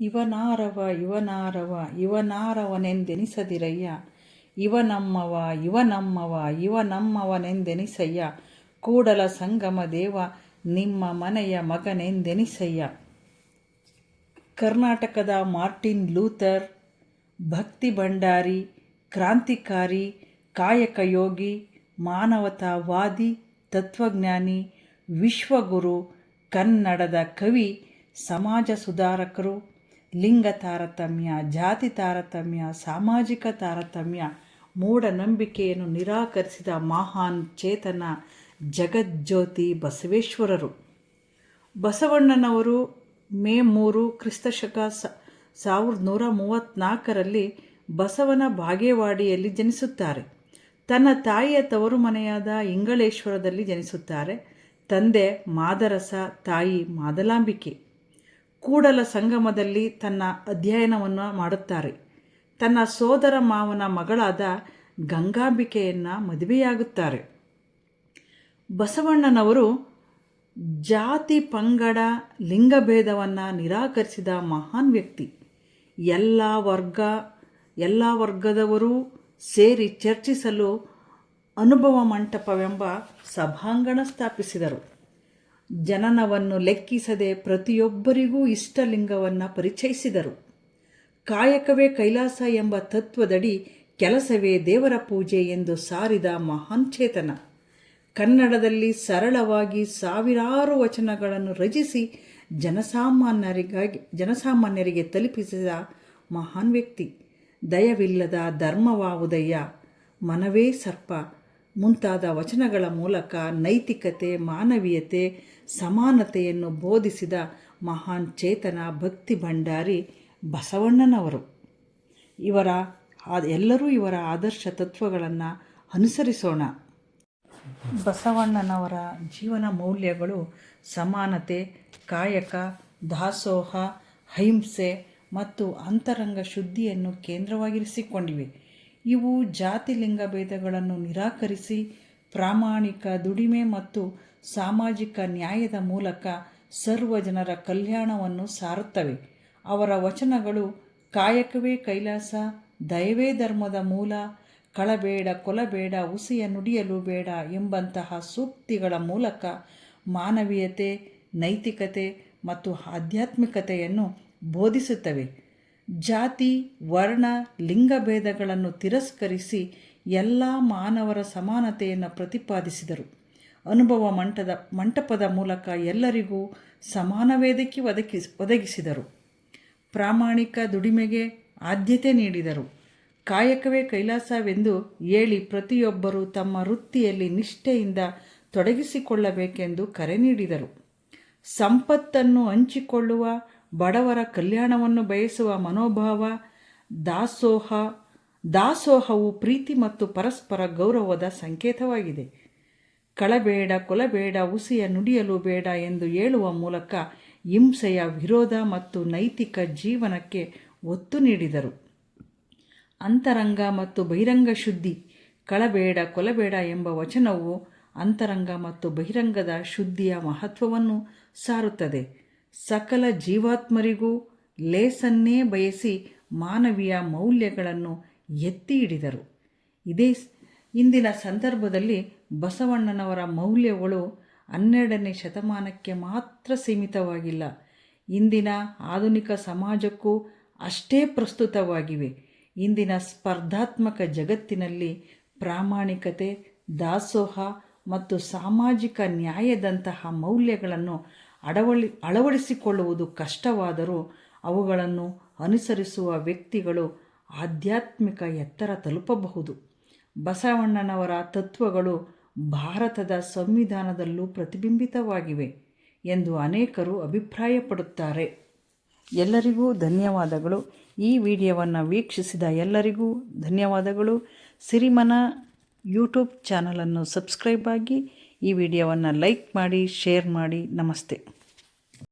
ಇವನಾರವ ಇವನಾರವ, ಇವನಾರವನೆಂದೆನಿಸದಿರಯ್ಯ. ಇವನಮ್ಮವ ಇವನಮ್ಮವ, ಇವನಮ್ಮವನೆಂದೆನಿಸಯ್ಯ. ಕೂಡಲ ಸಂಗಮ ದೇವ, ನಿಮ್ಮ ಮನೆಯ ಮಗನೆಂದೆನಿಸಯ್ಯ. ಕರ್ನಾಟಕದ ಮಾರ್ಟಿನ್ ಲೂಥರ್, ಭಕ್ತಿ ಭಂಡಾರಿ, ಕ್ರಾಂತಿಕಾರಿ ಕಾಯಕಯೋಗಿ ಮಾನವತಾವಾದಿ, ತತ್ವಜ್ಞಾನಿ, ವಿಶ್ವಗುರು, ಕನ್ನಡದ ಕವಿ, ಸಮಾಜ ಸುಧಾರಕರು ಲಿಂಗ ತಾರತಮ್ಯ, ಜಾತಿ ತಾರತಮ್ಯ, ಸಾಮಾಜಿಕ ತಾರತಮ್ಯ, ಮೂಢನಂಬಿಕೆಯನ್ನು ನಿರಾಕರಿಸಿದ ಮಹಾನ್ ಚೇತನ ಜಗಜ್ಯೋತಿ ಬಸವೇಶ್ವರರು. ಬಸವಣ್ಣನವರು ಮೇ ಮೂರು ಕ್ರಿಸ್ತಶಕ ಸಾವಿರದ ನೂರ ಮೂವತ್ತ್ನಾಲ್ಕರಲ್ಲಿ ಬಸವನ ಬಾಗೇವಾಡಿಯಲ್ಲಿ ಜನಿಸುತ್ತಾರೆ. ತನ್ನ ತಾಯಿಯ ತವರು ಮನೆಯಾದ ಇಂಗಳೇಶ್ವರದಲ್ಲಿ ಜನಿಸುತ್ತಾರೆ. ತಂದೆ ಮಾದರಸ, ತಾಯಿ ಮಾದಲಾಂಬಿಕೆ. ಕೂಡಲ ಸಂಗಮದಲ್ಲಿ ತನ್ನ ಅಧ್ಯಯನವನ್ನು ಮಾಡುತ್ತಾರೆ. ತನ್ನ ಸೋದರ ಮಾವನ ಮಗಳಾದ ಗಂಗಾಂಬಿಕೆಯನ್ನು ಮದುವೆಯಾಗುತ್ತಾರೆ. ಬಸವಣ್ಣನವರು ಜಾತಿ ಪಂಗಡ ಲಿಂಗಭೇದವನ್ನು ನಿರಾಕರಿಸಿದ ಮಹಾನ್ ವ್ಯಕ್ತಿ. ಎಲ್ಲ ವರ್ಗ, ಎಲ್ಲ ವರ್ಗದವರೂ ಸೇರಿ ಚರ್ಚಿಸಲು ಅನುಭವ ಮಂಟಪವೆಂಬ ಸಭಾಂಗಣ ಸ್ಥಾಪಿಸಿದರು. ಜನನವನ್ನು ಲೆಕ್ಕಿಸದೆ ಪ್ರತಿಯೊಬ್ಬರಿಗೂ ಇಷ್ಟಲಿಂಗವನ್ನು ಪರಿಚಯಿಸಿದರು. ಕಾಯಕವೇ ಕೈಲಾಸ ಎಂಬ ತತ್ವದಡಿ ಕೆಲಸವೇ ದೇವರ ಪೂಜೆ ಎಂದು ಸಾರಿದ ಮಹಾನ್ ಚೇತನ ಕನ್ನಡದಲ್ಲಿ ಸರಳವಾಗಿ ಸಾವಿರಾರು ವಚನಗಳನ್ನು ರಚಿಸಿ ಜನಸಾಮಾನ್ಯರಿಗಾಗಿ, ಜನಸಾಮಾನ್ಯರಿಗೆ ತಲುಪಿಸಿದ ಮಹಾನ್ ವ್ಯಕ್ತಿ. ದಯವಿಲ್ಲದ ಧರ್ಮವಾವುದಯ್ಯ, ಮನವೇ ಸರ್ಪ ಮುಂತಾದ ವಚನಗಳ ಮೂಲಕ ನೈತಿಕತೆ, ಮಾನವೀಯತೆ, ಸಮಾನತೆಯನ್ನು ಬೋಧಿಸಿದ ಮಹಾನ್ ಚೇತನ ಭಕ್ತಿ ಭಂಡಾರಿ ಬಸವಣ್ಣನವರು. ಇವರ ಎಲ್ಲರೂ ಇವರ ಆದರ್ಶ ತತ್ವಗಳನ್ನು ಅನುಸರಿಸೋಣ. ಬಸವಣ್ಣನವರ ಜೀವನ ಮೌಲ್ಯಗಳು ಸಮಾನತೆ, ಕಾಯಕ, ದಾಸೋಹ, ಅಹಿಂಸೆ ಮತ್ತು ಅಂತರಂಗ ಶುದ್ಧಿಯನ್ನು ಕೇಂದ್ರವಾಗಿರಿಸಿಕೊಂಡಿವೆ. ಇವು ಜಾತಿ ಲಿಂಗ ಭೇದಗಳನ್ನು ನಿರಾಕರಿಸಿ ಪ್ರಾಮಾಣಿಕ ದುಡಿಮೆ ಮತ್ತು ಸಾಮಾಜಿಕ ನ್ಯಾಯದ ಮೂಲಕ ಸರ್ವ ಜನರ ಕಲ್ಯಾಣವನ್ನು ಸಾರುತ್ತವೆ. ಅವರ ವಚನಗಳು ಕಾಯಕವೇ ಕೈಲಾಸ, ದಯವೇ ಧರ್ಮದ ಮೂಲ, ಕಳಬೇಡ ಕೊಲಬೇಡ ಉಸಿಯ ನುಡಿಯಲು ಬೇಡ ಎಂಬಂತಹ ಸೂಕ್ತಿಗಳ ಮೂಲಕ ಮಾನವೀಯತೆ, ನೈತಿಕತೆ ಮತ್ತು ಆಧ್ಯಾತ್ಮಿಕತೆಯನ್ನು ಬೋಧಿಸುತ್ತವೆ. ಜಾತಿ, ವರ್ಣ ಲಿಂಗಭೇದಗಳನ್ನು ತಿರಸ್ಕರಿಸಿ ಎಲ್ಲ ಮಾನವರ ಸಮಾನತೆಯನ್ನು ಪ್ರತಿಪಾದಿಸಿದರು. ಅನುಭವ ಮಂಟದ, ಮಂಟಪದ ಮೂಲಕ ಎಲ್ಲರಿಗೂ ಸಮಾನ ವೇದಿಕೆ ಒದಗಿಸ್ ಒದಗಿಸಿದರು. ಪ್ರಾಮಾಣಿಕ ದುಡಿಮೆಗೆ ಆದ್ಯತೆ ನೀಡಿದರು. ಕಾಯಕವೇ ಕೈಲಾಸವೆಂದು ಹೇಳಿ ಪ್ರತಿಯೊಬ್ಬರೂ ತಮ್ಮ ವೃತ್ತಿಯಲ್ಲಿ ನಿಷ್ಠೆಯಿಂದ ತೊಡಗಿಸಿಕೊಳ್ಳಬೇಕೆಂದು ಕರೆ ನೀಡಿದರು. ಸಂಪತ್ತನ್ನು ಹಂಚಿಕೊಳ್ಳುವ ಬಡವರ ಕಲ್ಯಾಣವನ್ನು ಬಯಸುವ ಮನೋಭಾವ, ದಾಸೋಹ, ದಾಸೋಹವು ಪ್ರೀತಿ ಮತ್ತು ಪರಸ್ಪರ ಗೌರವದ ಸಂಕೇತವಾಗಿದೆ. ಕಳಬೇಡ, ಕೊಲಬೇಡ, ಉಸಿಯ ನುಡಿಯಲು ಬೇಡ ಎಂದು ಹೇಳುವ ಮೂಲಕ ಹಿಂಸೆಯ ವಿರೋಧ ಮತ್ತು ನೈತಿಕ ಜೀವನಕ್ಕೆ ಒತ್ತು ನೀಡಿದರು. ಅಂತರಂಗ ಮತ್ತು ಬಹಿರಂಗ ಶುದ್ಧಿ, ಕಳಬೇಡ, ಕೊಲಬೇಡ ಎಂಬ ವಚನವು ಅಂತರಂಗ ಮತ್ತು ಬಹಿರಂಗದ ಶುದ್ಧಿಯ ಮಹತ್ವವನ್ನು ಸಾರುತ್ತದೆ. ಸಕಲ ಜೀವಾತ್ಮರಿಗೂ ಲೇಸನ್ನೇ ಬಯಸಿ ಮಾನವೀಯ ಮೌಲ್ಯಗಳನ್ನು ಎತ್ತಿ ಹಿಡಿದರು. ಇದೇ ಇಂದಿನ ಸಂದರ್ಭದಲ್ಲಿ ಬಸವಣ್ಣನವರ ಮೌಲ್ಯಗಳು ಹನ್ನೆರಡನೇ ಶತಮಾನಕ್ಕೆ ಮಾತ್ರ ಸೀಮಿತವಾಗಿಲ್ಲ. ಇಂದಿನ ಆಧುನಿಕ ಸಮಾಜಕ್ಕೂ ಅಷ್ಟೇ ಪ್ರಸ್ತುತವಾಗಿವೆ. ಇಂದಿನ ಸ್ಪರ್ಧಾತ್ಮಕ ಜಗತ್ತಿನಲ್ಲಿ ಪ್ರಾಮಾಣಿಕತೆ, ದಾಸೋಹ ಮತ್ತು ಸಾಮಾಜಿಕ ನ್ಯಾಯದಂತಹ ಮೌಲ್ಯಗಳನ್ನು ಅಳವಳಿ ಅಳವಡಿಸಿಕೊಳ್ಳುವುದು ಕಷ್ಟವಾದರೂ ಅವುಗಳನ್ನು ಅನುಸರಿಸುವ ವ್ಯಕ್ತಿಗಳು ಆಧ್ಯಾತ್ಮಿಕ ಎತ್ತರ ತಲುಪಬಹುದು. ಬಸವಣ್ಣನವರ ತತ್ವಗಳು ಭಾರತದ ಸಂವಿಧಾನದಲ್ಲೂ ಪ್ರತಿಬಿಂಬಿತವಾಗಿವೆ ಎಂದು ಅನೇಕರು ಅಭಿಪ್ರಾಯಪಡುತ್ತಾರೆ. ಎಲ್ಲರಿಗೂ ಧನ್ಯವಾದಗಳು. ಈ ವಿಡಿಯೋವನ್ನು ವೀಕ್ಷಿಸಿದ ಎಲ್ಲರಿಗೂ ಧನ್ಯವಾದಗಳು. ಸಿರಿಮನ ಯೂಟ್ಯೂಬ್ ಚಾನಲನ್ನು ಸಬ್ಸ್ಕ್ರೈಬ್ ಆಗಿ ಈ ವಿಡಿಯೋವನ್ನು ಲೈಕ್ ಮಾಡಿ ಶೇರ್ ಮಾಡಿ. ನಮಸ್ತೆ.